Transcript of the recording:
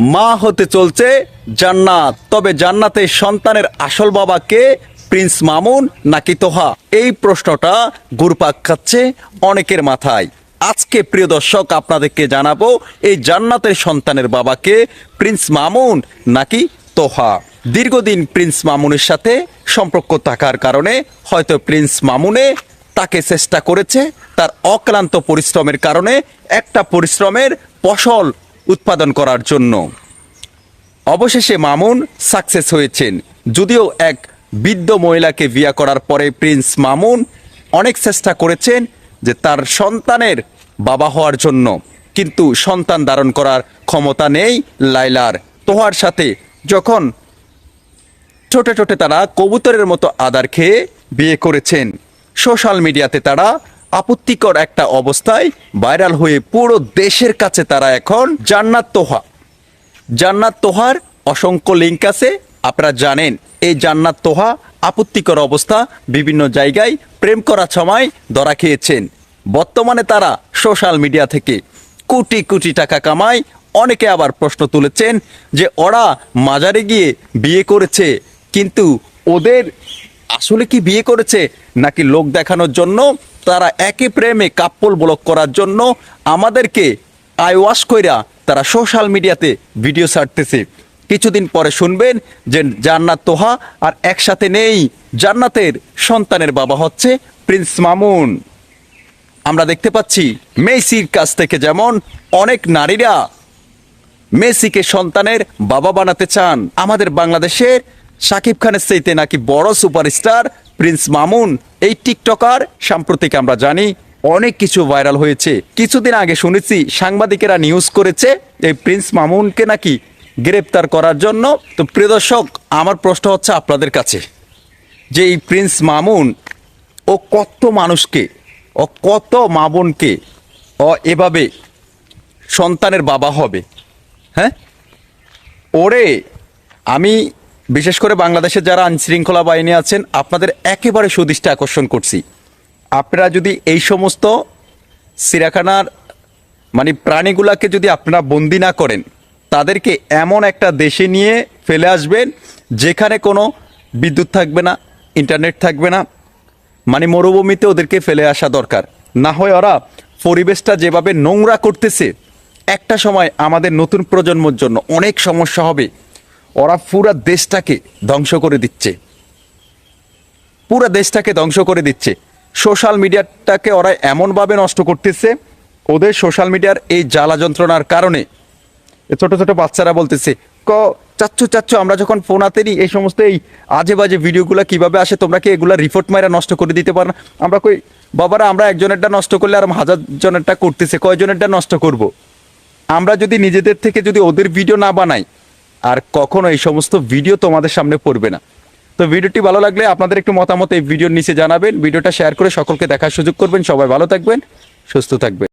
মা হতে চলছে জান্নাত। তবে জান্নাতের সন্তানের আসল বাবা কে? প্রিন্স মামুন নাকি তোহা? এই প্রশ্নটা ঘুরপাক খাচ্ছে অনেকের মাথায়। আজকে প্রিয় দর্শক, আপনাদেরকে জানাব এই জান্নাতের সন্তানের বাবাকে প্রিন্স মামুন নাকি তোহা? দীর্ঘদিন প্রিন্স মামুনের সাথে সম্পর্ক থাকার কারণে হয়তো প্রিন্স মামুনে তাকে চেষ্টা করেছে তার অক্লান্ত পরিশ্রমের কারণে একটা পরিশ্রমের ফসল উৎপাদন করার জন্য। অবশেষে মামুন সাকসেস হয়েছেন। যদিও এক বৃদ্ধ মহিলাকে বিয়ে করার পরে প্রিন্স মামুন অনেক চেষ্টা করেছেন যে তার সন্তানের বাবা হওয়ার জন্য। কিন্তু সন্তান ধারণ করার ক্ষমতা নেই লাইলার তোহার সাথে যখন ছোটে ছোটে তারা কবুতরের মতো আদার খেয়ে বিয়ে করেছেন। সোশ্যাল মিডিয়াতে তারা আপত্তিকর একটা অবস্থায় ভাইরাল হয়ে পুরো দেশের কাছে তারা এখন জান্নাত তোহা। জান্নাত তোহার অসংখ্য লিঙ্ক আছে, আপনারা জানেন, এই জান্নাত তোহা আপত্তিকর অবস্থা বিভিন্ন জায়গায় প্রেম করার সময় ধরা খেয়েছেন। বর্তমানে তারা সোশ্যাল মিডিয়া থেকে কোটি কোটি টাকা কামায়। অনেকে আবার প্রশ্ন তুলেছেন যে ওরা মাজারে গিয়ে বিয়ে করেছে, কিন্তু ওদের আসলে কি বিয়ে করেছে, নাকি লোক দেখানোর জন্য তারা একই প্রেমে কাপ্পল ব্লক করার জন্য আমাদেরকে আইওয়াশ কইরা তারা সোশ্যাল মিডিয়াতে ভিডিও ছাড়তেছে। কিছুদিন পরে শুনবেন যে জান্নাত তোহা আর একসাথে নেই জান্নাতের সন্তানের বাবা হচ্ছে প্রিন্স মামুন। আমরা দেখতে পাচ্ছি মেসির কাছ থেকে যেমন অনেক নারীরা মেসিকে সন্তানের বাবা বানাতে চান। আমাদের বাংলাদেশের সাকিব খানের চাইতে নাকি বড় সুপারস্টার প্রিন্স মামুন, এই টিকটকার, সাম্প্রতিক আমরা জানি, অনেক কিছু ভাইরাল হয়েছে। কিছুদিন আগে শুনেছি, সাংবাদিকেরা নিউজ করেছে, এই প্রিন্স মামুনকে নাকি গ্রেপ্তার করার জন্য। তো প্রিয় দর্শক, আমার প্রশ্ন হচ্ছে আপনাদের কাছে, যে এই প্রিন্স মামুন, ও কত মানুষকে, ও কত মা বোনকে ও এভাবে সন্তানের বাবা হবে? হ্যাঁ? ওরে, আমি বিশেষ করে বাংলাদেশের যারা আইনশৃঙ্খলা বাহিনী আছেন, আপনাদের একেবারে সুদৃষ্টি আকর্ষণ করছি। আপনারা যদি এই সমস্ত সিরাখানার মানে প্রাণীগুলাকে যদি আপনারা বন্দি না করেন, তাদেরকে এমন একটা দেশে নিয়ে ফেলে আসবেন, যেখানে কোনো বিদ্যুৎ থাকবে না, ইন্টারনেট থাকবে না মানে মরুভূমিতে ওদেরকে ফেলে আসা দরকার। না হয় ওরা পরিবেশটা যেভাবে নোংরা করতেছে, একটা সময় আমাদের নতুন প্রজন্মর জন্য অনেক সমস্যা হবে। ওরা পুরা দেশটাকে ধ্বংস করে দিচ্ছে। পুরা দেশটাকে ধ্বংস করে দিচ্ছে। সোশ্যাল মিডিয়াটাকে ওরা এমনভাবে নষ্ট করতেছে, ওদের সোশ্যাল মিডিয়ার এই জ্বালা যন্ত্রণার কারণে। ছোট ছোট বাচ্চারা বলতেছে, ক চাচ্ছু চাচ্ছু আমরা যখন ফোন হাতে নিই, এই সমস্ত এই আজে বাজে ভিডিওগুলো কীভাবে আসে, তোমরা কি এগুলো রিপোর্ট মাইরা নষ্ট করে দিতে পারো না? আমরা কই, বাবারা, আমরা একজনেরটা নষ্ট করলে আর হাজার জনেরটা করতেছে, কয়জনেরটা নষ্ট করব। আমরা যদি নিজেদের থেকে যদি ওদের ভিডিও না বানাই আর কখনো এই সমস্ত ভিডিও তোমাদের সামনে পড়বে না। তো ভিডিওটি ভালো লাগলে আপনাদের একটু মতামত এই ভিডিওর নিচে জানাবেন। ভিডিওটা শেয়ার করে সকলকে দেখার সুযোগ করবেন। সবাই ভালো থাকবেন, সুস্থ থাকবেন।